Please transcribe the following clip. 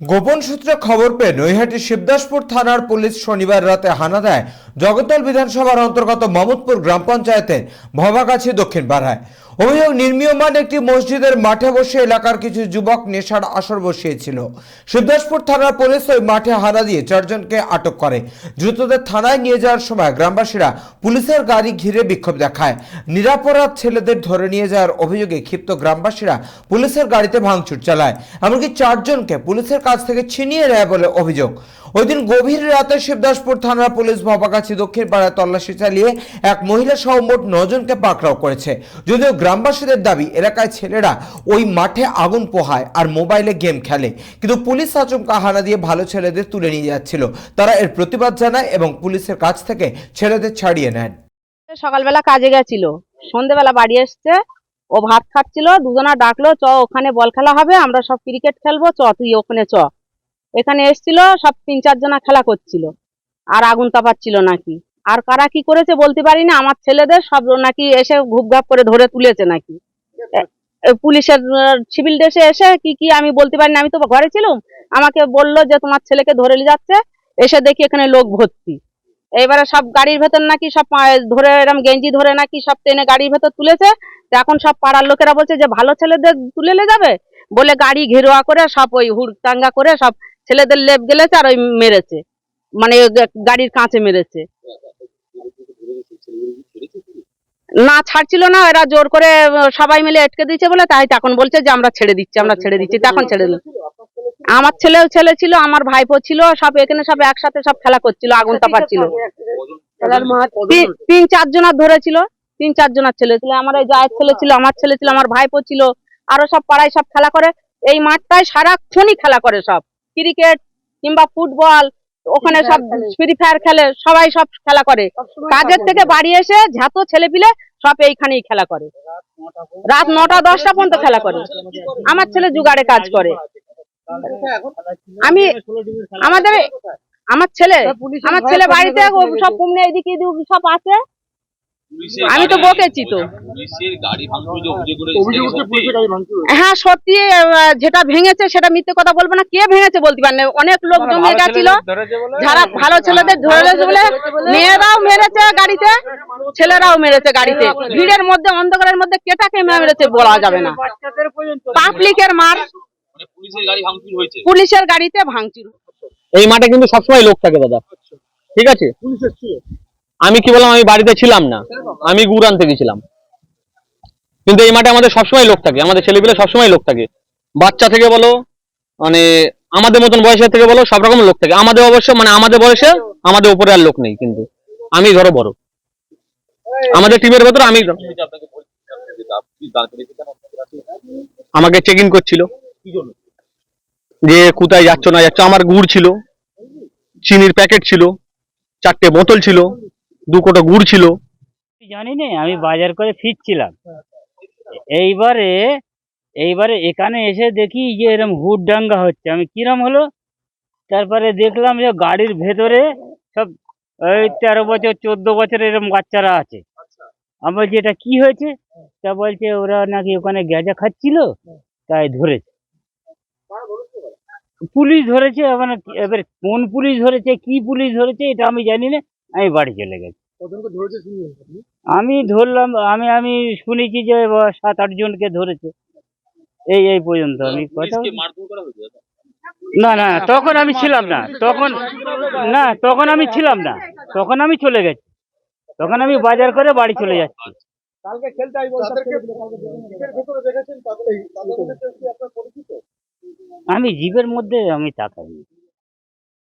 গোপন সূত্রে খবর পেয়ে নৈহাটি শিবদাসপুর থানার পুলিশ শনিবার রাতে হানা দেয় জগদ্দল বিধানসভার অন্তর্গত মমদপুর গ্রাম পঞ্চায়েতের ভবাগাছি দক্ষিণ পাড়ায়। অভিযোগ নির্মীয়মান একটি মসজিদের মাঠে বসে এলাকার কিছু যুবক নেশার আসর বসিয়েছিল। শিবদাসপুর থানার পুলিশ ওই মাঠে হানা দিয়ে চারজনকে আটক করে। দ্রুতদের থানায় নিয়ে যাওয়ার সময় গ্রামবাসীরা পুলিশের গাড়ি ঘিরে বিক্ষোভ দেখায়। নিরাপরাধ ছেলেদের ধরে নিয়ে যাওয়ার অভিযোগে ক্ষিপ্ত গ্রামবাসীরা পুলিশের গাড়িতে ভাঙচুর চালায়, এমনকি চারজনকে পুলিশের কাছ থেকে ছিনিয়ে নেয় বলে অভিযোগ। ওই দিন গভীর রাতে শিবদাসপুর থানার পুলিশ ভবাগাছি দক্ষিণ পাড়ায় তল্লাশি চালিয়ে এক মহিলা সহ মোট নজনকে পাকড়াও করেছে। যদিও গ্রামবাসীদের দাবি, এলাকায় ছেলেরা ওই মাঠে আগুন পোহায় আর মোবাইলে গেম খেলে। কিন্তু পুলিশ আচমকা হানা দিয়ে ভালো ছেলেদের তুলে নিয়ে যাচ্ছিল। তারা এর প্রতিবাদ জানায় এবং পুলিশের কাছ থেকে ছেলেদের ছাড়িয়ে নেন সকালবেলা কাজে গেছিল। সন্ধেবেলা বাড়ি এসছে। ও ভাত খাচ্ছিল, দুজনা ডাকলো, চ, ওখানে বল খেলা হবে, আমরা সব ক্রিকেট খেলব, চ, তুই ওখানে চ। এখানে এসছিল, সব তিন চারজনা খেলা করছিল। আর আগুন তাপাচ্ছিল নাকি? আর কারা কি করেছে বলতে পারি না, আমার ছেলেদের সব নাকি এসে ঘুপঘাপ করে ধরে তুলেছে নাকি? পুলিশের সিভিল ড্রেসে এসে কি কি আমি বলতে পারি না, আমি তো ঘরে ছিলাম। আমাকে বলল যে তোমার ছেলেকে ধরে নিয়ে যাচ্ছে, এসে দেখি এখানে লোক ভর্তি। এবারে সব গাড়ির ভেতর নাকি সব ধরে এরম গেঞ্জি ধরে নাকি সব টেনে গাড়ির ভেতর তুলেছে। এখন সব পাড়ার লোকেরা বলছে যে ভালো ছেলেদের তুলে যাবে? বলে গাড়ি ঘেরোয়া করে সব ওই হুড়টাঙ্গা করে সব ছেলেদের লেপ গেলেছে আর ওই মেরেছে। মানে গাড়ির কাঁচে মেরেছে। না ছাড়ছিল না এরা জোর করে সবাই মিলে আটকে দিয়েছে বলে তাই তখন বলছে যে আমরা ছেড়ে দিচ্ছি আমরা ছেড়ে দিচ্ছি তখন ছেড়ে দিল। আমার ছেলেও ছেলে ছিল আমার ভাইপো ছিল সব এখানে সব একসাথে সব খেলা করছিল আগুন তাপাচ্ছিল। তিন- তিন চার জনার ধরেছিল তিন চার জনার ছেলে ছিল আমার এই জায়ের ছেলে ছিল আমার ছেলে ছিল আমার ভাইপো ছিল আরও সব পাড়ায় সব খেলা করে এই মাঠটায় সারাক্ষণই খেলা করে সব ক্রিকেট কিংবা ফুটবল ওখানে সব ফ্রি ফায়ার খেলে সবাই সব খেলা করে। কাজের থেকে বাড়ি এসে যত ছেলে পিলে সব এইখানেই খেলা করে। রাত নটা দশটা পর্যন্ত খেলা করে। আমার ছেলে জুগাড়ে কাজ করে। আমি আমাদের আমার ছেলে আমার ছেলে বাড়িতে সব কুমনে এদিকে এদিকে সব আছে। আমি তো বকেছি তো। পুলিশের গাড়ি ভাঙচুর যে অভিযোগ করে অভিযোগ হচ্ছে পুলিশের গাড়ি ভাঙচুর হয়েছে। হ্যাঁ সত্যি যেটা ভেঙেছে সেটা মিথ্যে কথা বলব না। কে ভেঙেছে বলতে পারেন অনেক লোক জমিয়ে গেছিল। যারা ভালো ছেলেদের ধরেছে বলে মেয়েরাও মেরেছে গাড়িতে ছেলেরাও মেরেছে গাড়িতে। ভিড়ের মধ্যে অন্ধকারের মধ্যে কেটাকে মেরেছে বলা যাবে না। পাবলিকের মার মানে পুলিশের গাড়ি ভাঙচুর হয়েছে। পুলিশের গাড়িতে ভাঙচুর। এই মাঠে কিন্তু সবসময় লোক থাকে দাদা। ঠিক আছে? পুলিশ এসেছিল আমি কি বললাম, আমি বাড়িতে ছিলাম না। আমি গুড় আনতে গেছিলাম। কিন্তু এই মাঠে আমাদের সবসময় লোক থাকে। আমাদের ছেলেপিলে সবসময় লোক থাকে। বাচ্চা থেকে বলো মানে আমাদের মতন বয়সের থেকে বলো, সব রকম লোক থাকে। আমাদের অবশ্য মানে আমাদের বয়সে আমাদের উপরে আর লোক নেই কিন্তু। আমি ধরো বড়। আমাদের টিমের ভেতর আমি? আমাকে চেক ইন করছিল। যে কোথায় যাচ্ছ না যাচ্ছ, আমার গুড় ছিল। চিনির প্যাকেট ছিল। চারটে বোতল ছিল। দু কোটা গুড় ছিল। জানি না আমি বাজার করে ফিরছিলাম। এইবারে এইবারে এখানে এসে দেখি যে এরম হুড ডাঙ্গা হচ্ছে। আমি কিরম হলো? তারপরে দেখলাম যে গাড়ির ভেতরে সব ওই তেরো বছর, চোদ্দ বছর এরম বাচ্চারা আছে। আমি বলছি, এটা কি হয়েছে? তা বলছে, ওরা নাকি ওখানে গ্যাজা খাচ্ছিল, তাই ধরেছে। পুলিশ ধরেছে মানে এবার কোন পুলিশ ধরেছে, কি পুলিশ ধরেছে, এটা আমি জানি না। আমি বাড়ি চলে গেছি। আমি ধরলাম আমি আমি শুনেছি যে সাত আট জনকে ধরেছে। এই এই পর্যন্ত আমি কথা? না না তখন আমি ছিলাম না। তখন না তখন আমি ছিলাম না। তখন আমি চলে গেছি। তখন আমি বাজার করে বাড়ি চলে যাচ্ছি। আমি জীবের মধ্যে আমি তাকাই